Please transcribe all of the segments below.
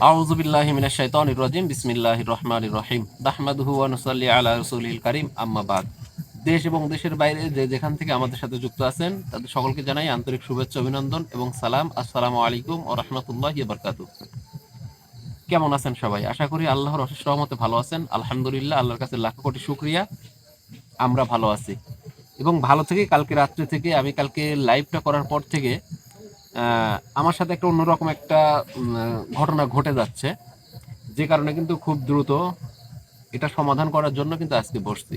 আউজুবিল্লাহ রহিম। আলা দেশ এবং দেশের বাইরে যে যেখান থেকে আমাদের সাথে যুক্ত আছেন, তাদের সকলকে জানাই আন্তরিক শুভেচ্ছা, অভিনন্দন এবং সালাম। আসসালামু আলাইকুম ও রহমতুল্লাহ বরকাত কেমন আছেন সবাই? আশা করি আল্লাহর অশেষ রহমতে ভালো আছেন। আলহামদুলিল্লাহ, আল্লাহর কাছে লাখ কোটি শুক্রিয়া। আমরা ভালো আছি। এবং ভালো থেকে কালকে রাত্রে থেকে, আমি কালকে লাইভটা করার পর থেকে আমার সাথে একটা অন্যরকম একটা ঘটনা ঘটে যাচ্ছে, যে কারণে কিন্তু খুব দ্রুত এটা সমাধান করার জন্য কিন্তু আজকে বসছি।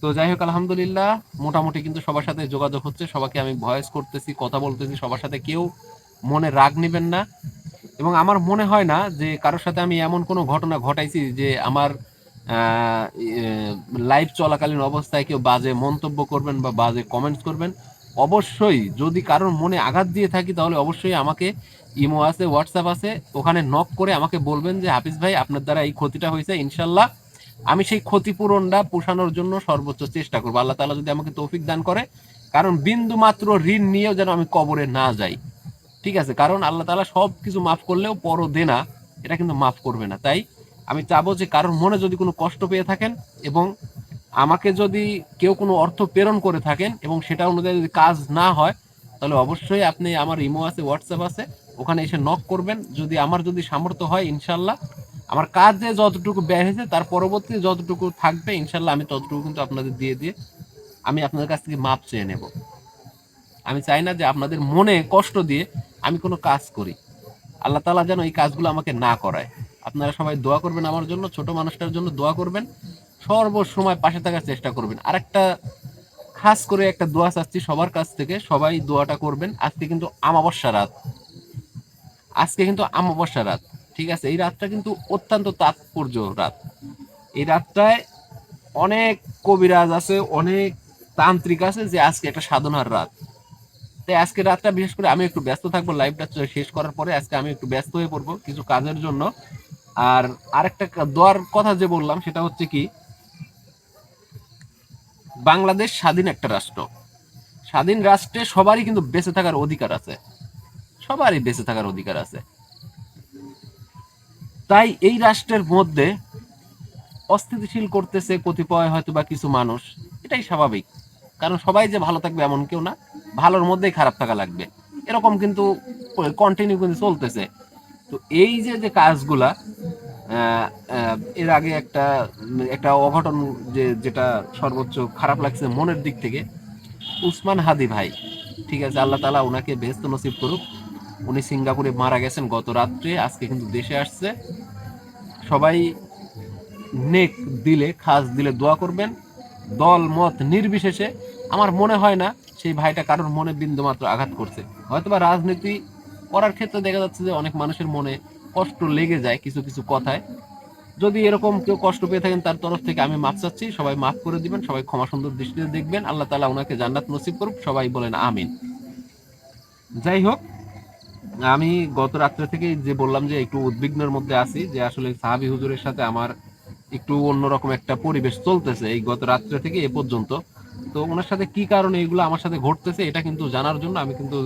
তো যাই হোক, আলহামদুলিল্লাহ, মোটামুটি কিন্তু সবার সাথে যোগাযোগ হচ্ছে, সবাইকে আমি ভয়েস করতেছি, কথা বলতেছি, সবার সাথে কেউ মনে রাগ নেবেন না। এবং আমার মনে হয় না যে কারোর সাথে আমি এমন কোনো ঘটনা ঘটাইছি যে আমার লাইভ চলাকালীন অবস্থায় কেউ বাজে মন্তব্য করবেন বা বাজে কমেন্টস করবেন। অবশ্যই যদি কারোর মনে আঘাত দিয়ে থাকি, তাহলে অবশ্যই আমাকে ইমো আছে, হোয়াটসঅ্যাপ আছে, ওখানে নক করে আমাকে বলবেন যে, হাফিজ ভাই, আপনার দ্বারা এই ক্ষতিটা হয়েছে, ইনশাল্লাহ আমি সেই ক্ষতিপূরণটা পোষানোর জন্য সর্বোচ্চ চেষ্টা করব। আল্লাহ তাআলা যদি আমাকে তৌফিক দান করে, কারণ বিন্দু মাত্র ঋণ নিয়েও যেন আমি কবরে না যাই। ঠিক আছে? কারণ আল্লাহ তালা সব কিছু মাফ করলেও পর দেনা এটা কিন্তু মাফ করবে না। তাই আমি চাবো যে, কারোর মনে যদি কোনো কষ্ট পেয়ে থাকেন এবং আমাকে যদি কেউ কোনো অর্থ প্রেরণ করে থাকেন এবং সেটা অনুযায়ী যদি কাজ না হয়, তাহলে অবশ্যই আপনি আমার ইমো আছে হোয়াটসঅ্যাপ আছে, ওখানে এসে নক করবেন। যদি আমার যদি সামর্থ্য হয়, ইনশাল্লাহ। আমার কাজে যতটুকু ব্যয় হয়েছে, তার পরবর্তী যতটুকু থাকবে, ইনশাল্লাহ আমি ততটুকু কিন্তু আপনাদের দিয়ে দিয়ে আমি আপনাদের কাছ থেকে মাপ চেয়ে নেব। আমি চাই না যে আপনাদের মনে কষ্ট দিয়ে আমি কোনো কাজ করি। আল্লাহ তালা যেন এই কাজগুলো আমাকে না করায়। আপনারা সবাই দোয়া করবেন আমার জন্য, ছোট মানুষটার জন্য দোয়া করবেন। সর্বসময় পাশে থাকার চেষ্টা করবেন। আরেকটা খাস করে একটা দোয়া চাচ্ছি সবার কাছ থেকে, সবাই দোয়াটা করবেন। আজকে কিন্তু আমাবস্যা রাত। আজকে কিন্তু আমাবস্যা রাত, ঠিক আছে? এই রাতটা কিন্তু অত্যন্ত তাৎপর্য রাত। এই রাতটায় অনেক কবিরাজ আছে, অনেক তান্ত্রিক আছে যে আজকে একটা সাধনার রাত। তাই আজকে রাতটা বিশেষ করে আমি একটু ব্যস্ত থাকব, লাইভটা শেষ করার পরে আজকে আমি একটু ব্যস্ত হয়ে পড়ব কিছু কাজের জন্য। আর আরেকটা দোয়ার কথা যে বললাম সেটা হচ্ছে কি বাংলাদেশ স্বাধীন একটা রাষ্ট্র। স্বাধীন রাষ্ট্রে সবারই কিন্তু বেঁচে থাকার অধিকার আছে। সবারই বেঁচে থাকার অধিকার আছে। তাই এই রাষ্ট্রের মধ্যে অস্থিতিশীল করতেছে কতিপয় হয়তো বা কিছু মানুষ। এটাই স্বাভাবিক। কারণ সবাই যে ভালো থাকবে এমন কেউ না। ভালোর মধ্যেই খারাপ থাকা লাগবে। এরকম কিন্তু কন্টিনিউ কিন্তু চলতেছে। তো এই যে যে কাজগুলা এর আগে একটা একটা অঘটন যে, যেটা সর্বোচ্চ খারাপ লাগছে মনের দিক থেকে। উসমান হাদি ভাই, ঠিক আছে, আল্লাহ তালা ওনাকে বেস্ত নসিব করুক। উনি সিঙ্গাপুরে মারা গেছেন গত রাত্রে, আজকে কিন্তু দেশে আসছে। সবাই নেক দিলে, খাস দিলে দোয়া করবেন। দল মত নির্বিশেষে, আমার মনে হয় না সেই ভাইটা কারোর মনে বিন্দু মাত্র আঘাত করছে। হয়তোবা রাজনীতি করার ক্ষেত্রে দেখা যাচ্ছে যে অনেক মানুষের মনে কষ্ট লেগে যায় কিছু কিছু কথায়। যদি এরকম কেউ কষ্ট পেয়ে থাকেন, তার তরফ থেকে আমি মাপ চাচ্ছি। সবাই মাফ করে দিবেন, সবাই ক্ষমা সুন্দর দৃষ্টিতে দেখবেন। আল্লাহ তালা ওনাকে জান্নাত নসিব করুক, সবাই বলেন আমিন। যাই হোক, আমি গত রাত্রে থেকে যে বললাম যে একটু উদ্বিগ্নের মধ্যে আছি, যে আসলে সাহাবি হুজুরের সাথে আমার একটু অন্যরকম একটা পরিবেশ চলতেছে এই গত রাত্রে থেকে এ পর্যন্ত। তো ওনার সাথে কি কারণে এগুলো আমার সাথে ঘটতেছে, এটা কিন্তু জানার জন্য আমি কিন্তু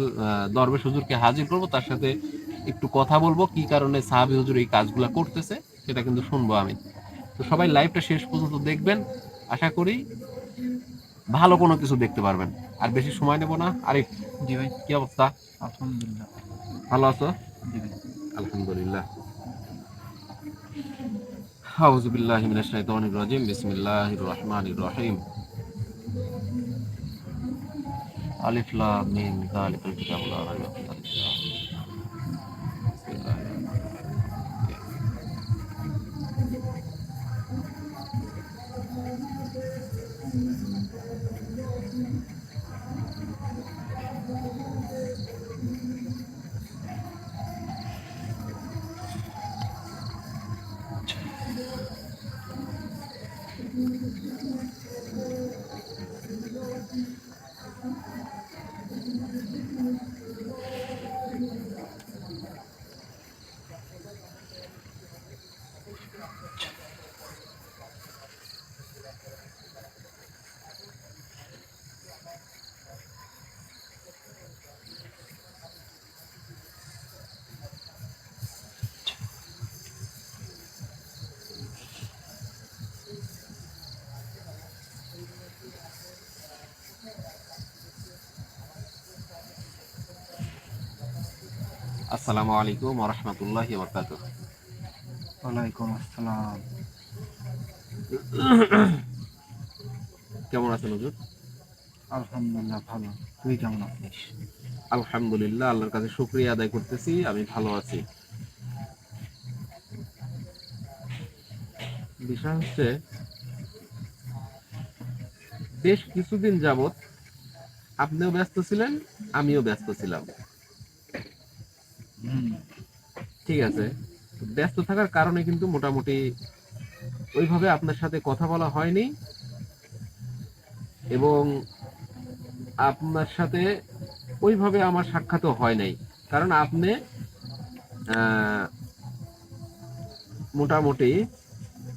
দরবেশ হুজুরকে হাজির করব। তার সাথে একটু কথা বলব কি কারণে সাহাবি হুজুর এই কাজগুলো করতেছে সেটা কিন্তু শুনব আমি। তো সবাই লাইভটা শেষ পর্যন্ত দেখবেন আশা করি ভালো কোনো কিছু দেখতে পারবেন। আর বেশি সময় নেব না। আরে জি ভাই। কি অবস্থা? আলহামদুলিল্লাহ। ভালো আছো? জি ভাই। আলহামদুলিল্লাহ। শাইতানির রাজিম বিসমিল্লাহির রহমানির রহিম। আলিফ লাম মিম যালিকাল কিতাবু লা রাইবা ফিহি বিসমিল্লাহির আসসালামু আলাইকুম রহমতুল্লাহি বরকাতুহ। ওয়ালাইকুম আসসালাম। কেমন আছেন হুজুর? আলহামদুলিল্লাহ ভালো। তুই কেমন আছিস? আলহামদুলিল্লাহ আল্লাহর কাছে শুক্রিয়া আদায় করতেছি আমি ভালো আছি। বিষয় হচ্ছে বেশ কিছুদিন যাবত আপনিও ব্যস্ত ছিলেন আমিও ব্যস্ত ছিলাম। ঠিক আছে। ব্যস্ত থাকার কারণে কিন্তু মোটামুটি ওইভাবে আপনার সাথে কথা বলা হয়নি। এবং আপনার সাথে ওইভাবে আমার সাক্ষাৎও হয় নাই। কারণ আপনি মোটামুটি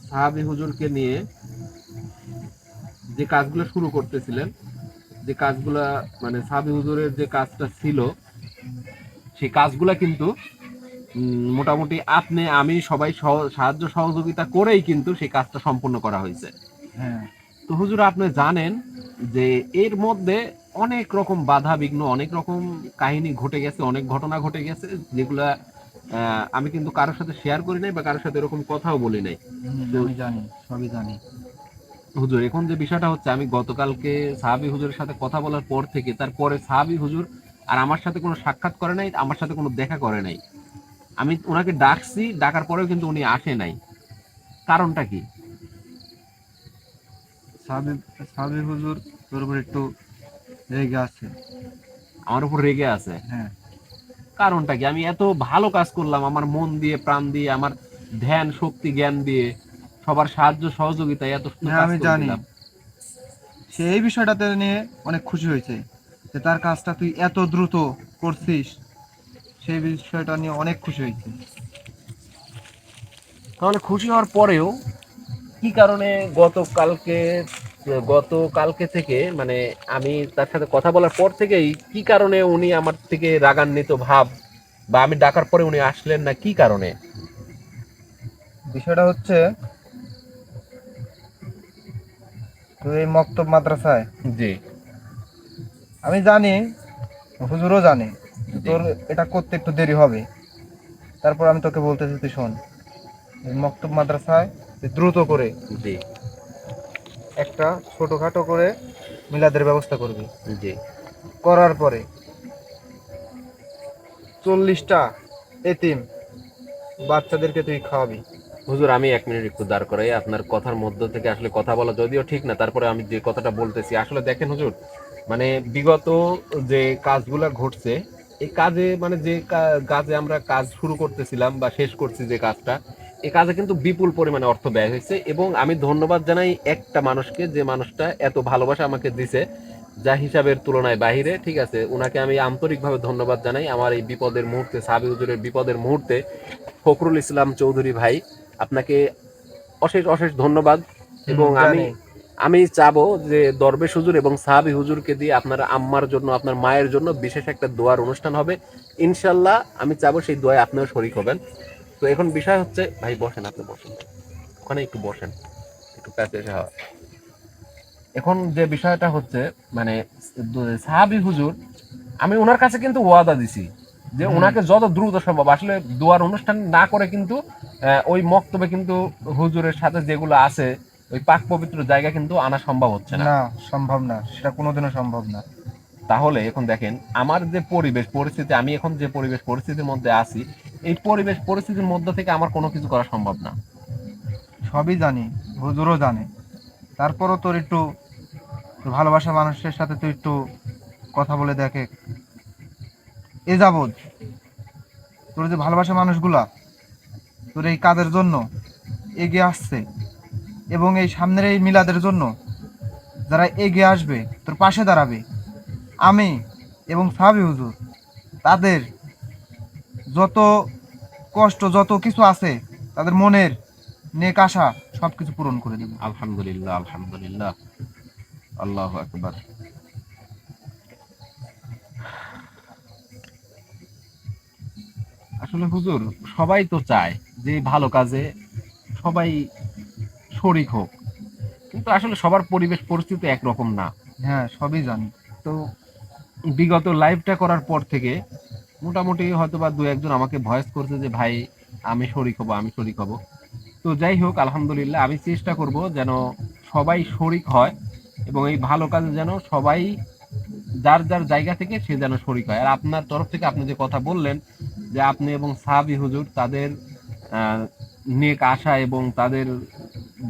সাহাবি হুজুরকে নিয়ে যে কাজগুলো শুরু করতেছিলেন, যে কাজগুলা মানে সাহাবি হুজুরের যে কাজটা ছিল সেই কাজগুলা কিন্তু মোটামুটি আপনি আমি সবাই সাহায্য সহযোগিতা করেই কিন্তু সেই কাজটা সম্পূর্ণ করা হয়েছে। হ্যাঁ। তো হুজুর আপনি জানেন যে এর মধ্যে অনেক রকম বাধা বিঘ্ন অনেক রকম কাহিনী ঘটে গেছে অনেক ঘটনা ঘটে গেছে যেগুলা আমি কিন্তু কারোর সাথে শেয়ার করি নাই বা কারোর সাথে এরকম কথাও বলি নাই। জানি সবই জানি। হুজুর এখন যে বিষয়টা হচ্ছে আমি গতকালকে সাহাবি হুজুরের সাথে কথা বলার পর থেকে তারপরে সাহাবি হুজুর আর আমার সাথে কোনো সাক্ষাৎ করে নাই আমার সাথে কোনো দেখা করে নাই। আমি ওনাকে ডাকছি ডাকার পরেও কিন্তু উনি আসে নাই। কারণটা কি? সাবির সাবির হুজুর তোর উপর একটু রেগে আছে। আমার উপর রেগে আছে? হ্যাঁ। কারণটা কি? আমি এত ভালো কাজ করলাম আমার মন দিয়ে প্রাণ দিয়ে আমার ধ্যান শক্তি জ্ঞান দিয়ে সবার সাহায্য সহযোগিতা এত হ্যাঁ আমি জানি। দিলাম। সে এই বিষয়টাতে নিয়ে অনেক খুশি হয়েছে। যে তার কাজটা তুই এত দ্রুত করছিস সেই বিষয়টা নিয়ে অনেক খুশি হয়েছে। তাহলে খুশি হওয়ার পরেও কি কারণে গতকালকে গতকালকে থেকে মানে আমি তার সাথে কথা বলার পর থেকেই কি কারণে উনি আমার থেকে রাগান্বিত ভাব বা আমি ডাকার পরে উনি আসলেন না কি কারণে? বিষয়টা হচ্ছে তুই মক্তব মাদ্রাসায় জি। আমি জানি হুজুরও জানে তোর এটা করতে একটু দেরি হবে। তারপর আমি তোকে বলতেছি তুই শোন মক্তব মাদ্রাসায় দ্রুত করে জি। একটা ছোটোখাটো করে মিলাদের ব্যবস্থা করবি। জি। করার পরে চল্লিশটা এতিম বাচ্চাদেরকে তুই খাওয়াবি। হুজুর আমি এক মিনিট একটু দাঁড় করাই আপনার কথার মধ্য থেকে আসলে কথা বলা যদিও ঠিক না তারপরে আমি যে কথাটা বলতেছি আসলে দেখেন হুজুর মানে বিগত যে কাজগুলা ঘটছে এই কাজে মানে যে কাজে আমরা কাজ শুরু করতেছিলাম বা শেষ করছি যে কাজটা এই কাজে কিন্তু বিপুল পরিমাণে অর্থ ব্যয় হয়েছে এবং আমি ধন্যবাদ জানাই একটা মানুষকে যে মানুষটা এত ভালোবাসা আমাকে দিছে যা হিসাবের তুলনায় বাহিরে ঠিক আছে ওনাকে আমি আন্তরিকভাবে ধন্যবাদ জানাই আমার এই বিপদের মুহূর্তে সাবি হুজুরের বিপদের মুহূর্তে ফখরুল ইসলাম চৌধুরী ভাই আপনাকে অশেষ অশেষ ধন্যবাদ এবং আমি। আমি চাবো যে দরবেশ হুজুর এবং সাহাবি হুজুরকে দিয়ে আপনার আম্মার জন্য আপনার মায়ের জন্য বিশেষ একটা দোয়ার অনুষ্ঠান হবে। ইনশাল্লাহ আমি চাবো সেই দোয়ায় আপনিও শরিক হবেন। তো এখন বিষয় হচ্ছে ভাই বসেন আপনি বসেন। ওখানে একটু বসেন একটু কাছে এসে হাওয়া। এখন যে বিষয়টা হচ্ছে মানে সাহাবি হুজুর আমি ওনার কাছে কিন্তু ওয়াদা দিছি যে ওনাকে যত দ্রুত সম্ভব আসলে দোয়ার অনুষ্ঠান না করে কিন্তু ওই মক্তবে কিন্তু হুজুরের সাথে যেগুলো আছে ওই পাক পবিত্র জায়গা কিন্তু আনা সম্ভব হচ্ছে না। না সম্ভব না সেটা কোনোদিনও সম্ভব না। তাহলে এখন দেখেন আমার যে পরিবেশ পরিস্থিতি আমি এখন যে পরিবেশ পরিস্থিতির মধ্যে আছি এই পরিবেশ পরিস্থিতির মধ্যে থেকে আমার কোনো কিছু করা সম্ভব না। সবই জানি হুজুরও জানে। তারপরও তোর একটু ভালোবাসা মানুষের সাথে তুই একটু কথা বলে দেখে এ যাবৎ তোর যে ভালোবাসা মানুষগুলা তোর এই কাজের জন্য এগিয়ে আসছে। এবং এই সামনের এই মিলাদের জন্য যারা এগিয়ে আসবে, তোর পাশে দাঁড়াবে। আমি এবং সাহাবি হুজুর, তাদের যত কষ্ট, যত কিছু আছে, তাদের মনের নেক আশা সব কিছু পূরণ করে দেবো। আলহামদুলিল্লাহ আলহামদুলিল্লাহ। আল্লাহ আকবার। আসলে হুজুর, সবাই তো চায় যে ভালো কাজে, সবাই শরিক হোক। কিন্তু আসলে সবার পরিবেশ পরিস্থিতি একরকম না। হ্যাঁ সবই জানি। তো বিগত লাইভটা করার পর থেকে মোটামুটি হয়তো বা দু একজন আমাকে ভয়েস করছে যে ভাই আমি শরিক হব আমি শরিক হব। তো যাই হোক আলহামদুলিল্লাহ আমি চেষ্টা করব যেন সবাই শরিক হয় এবং এই ভালো কাজে যেন সবাই যার যার জায়গা থেকে সে যেন শরিক হয়। আর আপনার তরফ থেকে আপনি যে কথা বললেন যে আপনি এবং সাহাবি হুজুর তাদের নেক আশা এবং তাদের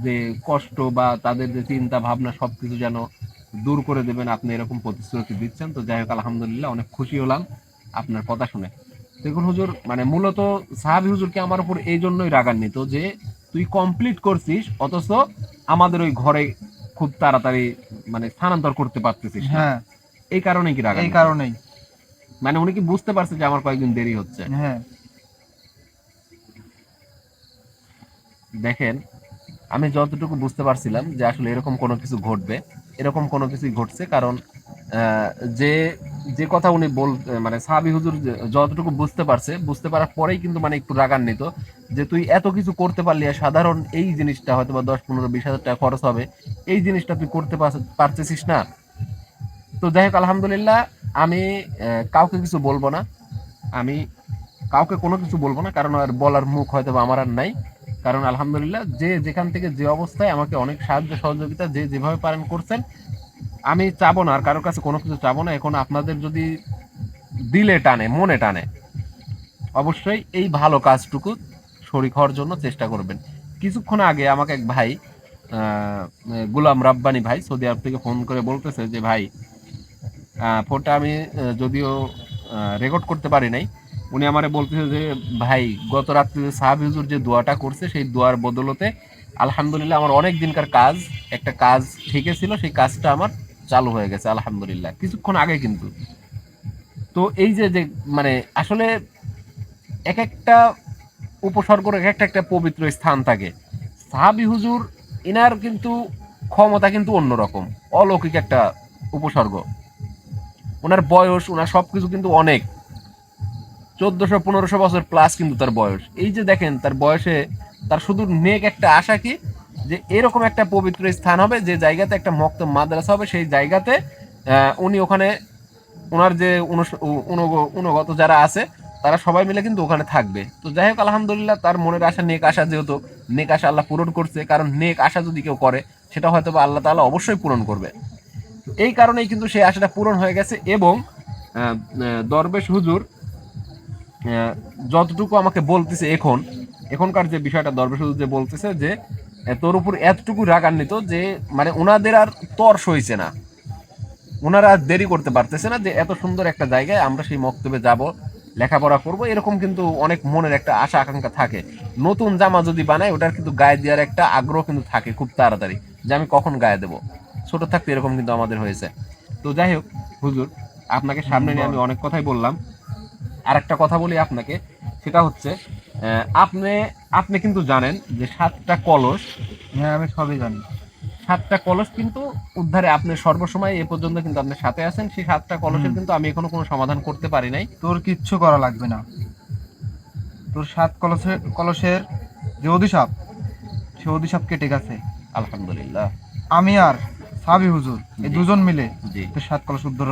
যে কষ্ট বা তাদের যে চিন্তা ভাবনা সবকিছু যেন দূর করে দেবেন আপনি এরকম প্রতিশ্রুতি দিচ্ছেন। তো যাই হোক আলহামদুলিল্লাহ অনেক খুশি হলাম আপনার কথা শুনে। দেখুন হুজুর মানে মূলত সাহাবি হুজুরকে আমার উপর এই জন্যই রাগান্বিত যে তুই কমপ্লিট করছিস অথচ আমাদের ওই ঘরে খুব তাড়াতাড়ি মানে স্থানান্তর করতে পারতেছিস হ্যাঁ। এই কারণে কি রাগ এই কারণেই। মানে উনি কি বুঝতে পারছে যে আমার কয়েকদিন দেরি হচ্ছে? হ্যাঁ। দেখেন আমি যতটুকু বুঝতে পারছিলাম যে আসলে এরকম কোনো কিছু ঘটবে, এরকম কোনো কিছুই ঘটছে কারণ যে যে কথা উনি বল মানে সাহাবি হুজুর যতটুকু বুঝতে পারছে, বুঝতে পারার পরেই কিন্তু মানে একটু রাগান্বিত যে তুই এত কিছু করতে পারলি আর সাধারণ এই জিনিসটা হয়তো বা দশ, পনেরো, বিশ হাজার টাকা খরচ হবে, এই জিনিসটা তুই করতে পারতেছিস না। তো যাই হোক, আলহামদুলিল্লাহ আমি কাউকে কিছু বলব না। আমি কাউকে কোনো কিছু বলব না, কারণ আর বলার মুখ হয়তো বা আমার আর নাই। কারণ আলহামদুলিল্লাহ, যে যেখান থেকে যে অবস্থায় আমাকে অনেক সাহায্য সহযোগিতা যে যেভাবে পারেন করছেন, আমি চাবো না, আর কারোর কাছে কোনো কিছু চাবো না। এখন আপনাদের যদি দিলে টানে, মনে টানে, অবশ্যই এই ভালো কাজটুকু শরিক হওয়ার জন্য চেষ্টা করবেন। কিছুক্ষণ আগে আমাকে এক ভাই গুলাম রাব্বানি ভাই, সৌদি আরব থেকে ফোন করে বলতেছে যে, ভাই ফোনটা আমি যদিও রেকর্ড করতে পারি নাই উনি আমারে বলতেছে যে, ভাই, গত রাত্রে সাহাবি হুজুর যে দোয়াটা করছে, সেই দোয়ার বদলতে আলহামদুলিল্লাহ আমার অনেক দিনকার কাজ, একটা কাজ ঠিকই ছিল, সেই কাজটা আমার চালু হয়ে গেছে, আলহামদুলিল্লাহ। কিছুক্ষণ আগে কিন্তু। তো এই যে যে মানে আসলে এক একটা উপসর্গর এক একটা একটা পবিত্র স্থান থাকে। সাহাবি হুজুর ইনার কিন্তু ক্ষমতা কিন্তু অন্যরকম, অলৌকিক একটা উপসর্গ। ওনার বয়স, ওনার সব কিছু কিন্তু অনেক। চোদ্দশো, পনেরোশো বছর প্লাস কিন্তু তার বয়স। এই যে দেখেন, তার বয়সে তার শুধু নেক একটা আশা কি? যে এরকম একটা পবিত্র স্থান হবে, যে জায়গাতে একটা মক্ত মাদ্রাসা হবে, সেই জায়গাতে উনি ওখানে ওনার যে অনুগত যারা আছে, তারা সবাই মিলে কিন্তু ওখানে থাকবে। তো যাই হোক, আলহামদুলিল্লাহ, তার মনের আশা, নেক আশা যেহেতু, নেক আশা আল্লাহ পূরণ করছে, কারণ নেক আশা যদি কেউ করে, সেটা হয়তো বা আল্লাহ তাআলা অবশ্যই পূরণ করবে। এই কারণেই কিন্তু সেই আশাটা পূরণ হয়ে গেছে এবং দরবেশ হুজুর যতটুকু আমাকে বলতেছে এখন এখনকার যে বিষয়টা দরবেশ হুজুর যে বলতেছে যে তোর উপর এতটুকু রাগান্বিত যে মানে ওনাদের আর তর্স হয়েছে না। ওনারা আর দেরি করতে পারতেছে না যে এত সুন্দর একটা জায়গায় আমরা সেই মক্তবে যাব লেখাপড়া করব এরকম কিন্তু অনেক মনের একটা আশা আকাঙ্ক্ষা থাকে। নতুন জামা যদি বানায় ওটার কিন্তু গায়ে দেওয়ার একটা আগ্রহ কিন্তু থাকে খুব তাড়াতাড়ি যে আমি কখন গায়ে দেবো। ছোট থাকতে এরকম কিন্তু আমাদের হয়েছে। তো যাই হোক হুজুর আপনাকে সামনে নিয়ে আমি অনেক কথাই বললাম। আর একটা কথা বলি আপনাকে সেটা হচ্ছে আপনি আপনি কিন্তু জানেন যে সাতটা কলস হ্যাঁ আমি সবই জানি। সাতটা কলস কিন্তু উদ্ধারে আপনি সর্বসময় এ পর্যন্ত কিন্তু আপনি সাথে আছেন সেই সাতটা কলসের কিন্তু আমি এখনও কোনো সমাধান করতে পারি নাই। তোর কিচ্ছু করা লাগবে না। তোর সাত কলসের কলসের যে অধিসাপ সে অধিসাপ কেটে গেছে। আলহামদুলিল্লাহ। আমি আর সাবি হুজুর এই দুজন মিলে তোর সাত কলস উদ্ধার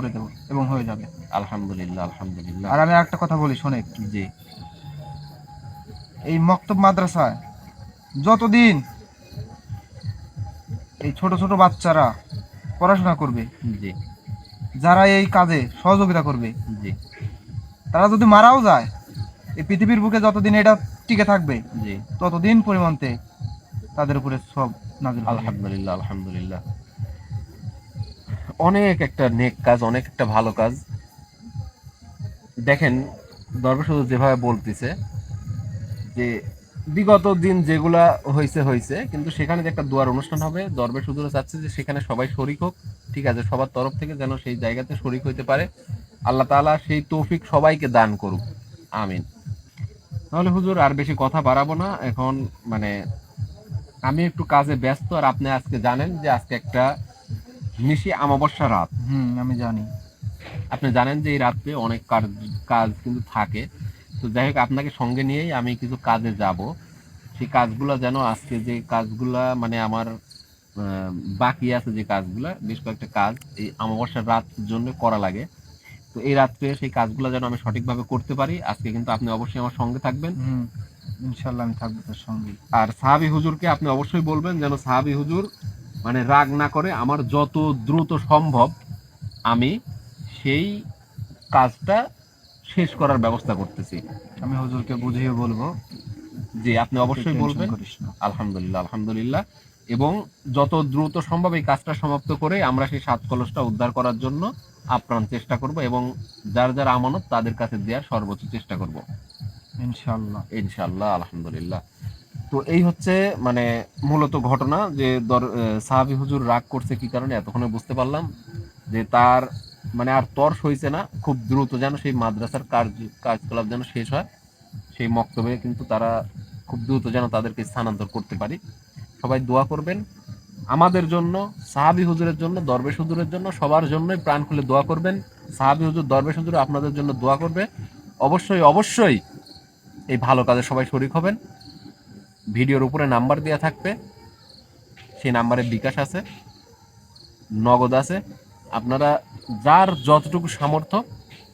করে দেবো এবং হয়ে যাবে। আলহামদুলিল্লাহ আলহামদুলিল্লাহ। আর আমি একটা কথা বলি শোনে জি। এই মক্তব মাদ্রাসায় যতদিন এই ছোট ছোট বাচ্চারা পড়াশোনা করবে জি। যারা এই কাজে সহযোগিতা করবে জি। তারা যদি মারাও যায় এই পৃথিবীর বুকে যতদিন এটা টিকে থাকবে জি। ততদিন পরিমাণতে তাদের উপরে সব নাজিল আলহামদুলিল্লাহ আলহামদুলিল্লাহ। অনেক একটা নেক কাজ, অনেক একটা ভালো কাজ। দেখেন দরবেশ হুজুর যেভাবে বলতেছে যে, বিগত দিন যেগুলা হয়েছে হয়েছে কিন্তু সেখানে যে একটা দুয়ার অনুষ্ঠান হবে দরবেশ হুজুর চাচ্ছে যে সেখানে সবাই শরিক হোক, ঠিক আছে? সবার তরফ থেকে যেন সেই জায়গাতে শরিক হইতে পারে। আল্লাহ তাআলা সেই তৌফিক সবাইকে দান করুক। আমিন। তাহলে হুজুর, আর বেশি কথা বাড়াবো না। এখন মানে আমি একটু কাজে ব্যস্ত, আর আপনি আজকে জানেন যে আজকে একটা নিশি আমাবস্যা রাত। হুম আমি জানি। আপনি জানেন যে এই রাত্রে অনেক কাজ কাজ কিন্তু থাকে। তো যাই হোক আপনাকে সঙ্গে নিয়েই আমি কিছু কাজে যাব। সেই কাজগুলো যেন আজকে যে কাজগুলা মানে আমার বাকি আছে যে কাজগুলা বেশ কয়েকটা কাজ এই আমাবস্যার রাত জন্য করা লাগে। তো এই রাত্রে সেই কাজগুলো যেন আমি সঠিকভাবে করতে পারি আজকে কিন্তু আপনি অবশ্যই আমার সঙ্গে থাকবেন। ইনশাল্লাহ আমি থাকব তোর সঙ্গে। আর সাহাবি হুজুরকে আপনি অবশ্যই বলবেন যেন সাহাবি হুজুর মানে রাগ না করে আমার যত দ্রুত সম্ভব আমি সেই কাজটা শেষ করার ব্যবস্থা করতেছি। আমি হুজুরকে বুঝিয়ে বলব। যে আপনি অবশ্যই বলবেন। আলহামদুলিল্লাহ আলহামদুলিল্লাহ। এবং যত দ্রুত সম্ভব এই কাজটা সমাপ্ত করে আমরা সেই সাত কলসটা উদ্ধার করার জন্য আপ্রাণ চেষ্টা করব এবং যার যার আমানত তাদের কাছে দেওয়ার সর্বোচ্চ চেষ্টা করব। ইনশাল্লাহ ইনশাল্লাহ আলহামদুলিল্লাহ। তো এই হচ্ছে মানে মূলত ঘটনা যে দর সাহাবি হুজুর রাগ করছে কি কারণে এতক্ষণে বুঝতে পারলাম যে তার মানে আর তর হয়েছে না, খুব দ্রুত যেন সেই মাদ্রাসার কার্য কার্যকলাপ যেন শেষ হয়। সেই মক্তবে কিন্তু তারা খুব দ্রুত যেন তাদেরকে স্থানান্তর করতে পারি। সবাই দোয়া করবেন। আমাদের জন্য, সাহাবি হুজুরের জন্য, দরবেশ হুজুরের জন্য, সবার জন্যই প্রাণ খুলে দোয়া করবেন। সাহাবি হুজুর, দরবেশ হুজুর আপনাদের জন্য দোয়া করবে। অবশ্যই অবশ্যই এই ভালো কাজে সবাই শরিক হবেন। ভিডিওর উপরে নাম্বার দেওয়া থাকবে, সেই নাম্বারে বিকাশ আছে, নগদ আছে। আপনারা যার যতটুকু সামর্থ্য,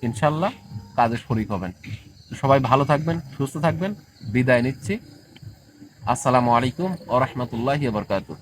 ইনশাল্লাহ কাজে শরিক হবেন। সবাই ভালো থাকবেন, সুস্থ থাকবেন। বিদায় নিচ্ছি। আসসালামু আলাইকুম ও রহমতুল্লাহি বরকাতুহ।